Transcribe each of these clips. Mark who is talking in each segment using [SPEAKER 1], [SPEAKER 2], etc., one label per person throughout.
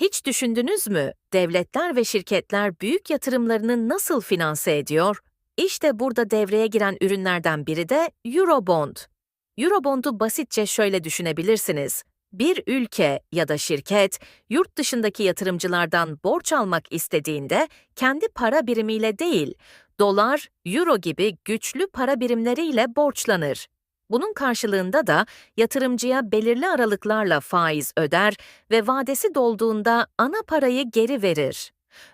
[SPEAKER 1] Hiç düşündünüz mü? Devletler ve şirketler büyük yatırımlarını nasıl finanse ediyor? İşte burada devreye giren ürünlerden biri de Eurobond. Eurobond'u basitçe şöyle düşünebilirsiniz. Bir ülke ya da şirket yurt dışındaki yatırımcılardan borç almak istediğinde kendi para birimiyle değil, dolar, euro gibi güçlü para birimleriyle borçlanır. Bunun karşılığında da yatırımcıya belirli aralıklarla faiz öder ve vadesi dolduğunda ana parayı geri verir.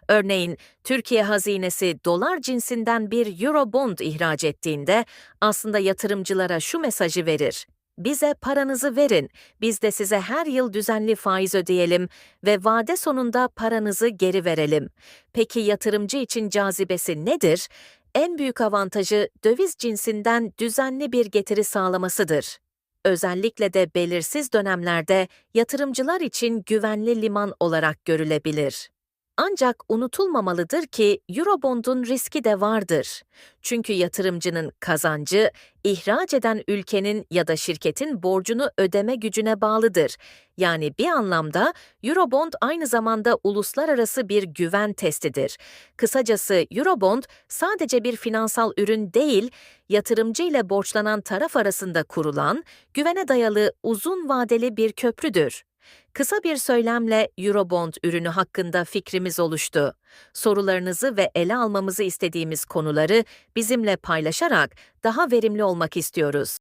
[SPEAKER 1] Örneğin Türkiye hazinesi dolar cinsinden bir Eurobond ihraç ettiğinde aslında yatırımcılara şu mesajı verir. Bize paranızı verin, biz de size her yıl düzenli faiz ödeyelim ve vade sonunda paranızı geri verelim. Peki yatırımcı için cazibesi nedir? En büyük avantajı döviz cinsinden düzenli bir getiri sağlamasıdır. Özellikle de belirsiz dönemlerde yatırımcılar için güvenli liman olarak görülebilir. Ancak unutulmamalıdır ki Eurobond'un riski de vardır. Çünkü yatırımcının kazancı, ihraç eden ülkenin ya da şirketin borcunu ödeme gücüne bağlıdır. Yani bir anlamda Eurobond aynı zamanda uluslararası bir güven testidir. Kısacası Eurobond sadece bir finansal ürün değil, yatırımcı ile borçlanan taraf arasında kurulan, güvene dayalı uzun vadeli bir köprüdür. Kısa bir söylemle Eurobond ürünü hakkında fikrimiz oluştu. Sorularınızı ve ele almamızı istediğimiz konuları bizimle paylaşarak daha verimli olmak istiyoruz.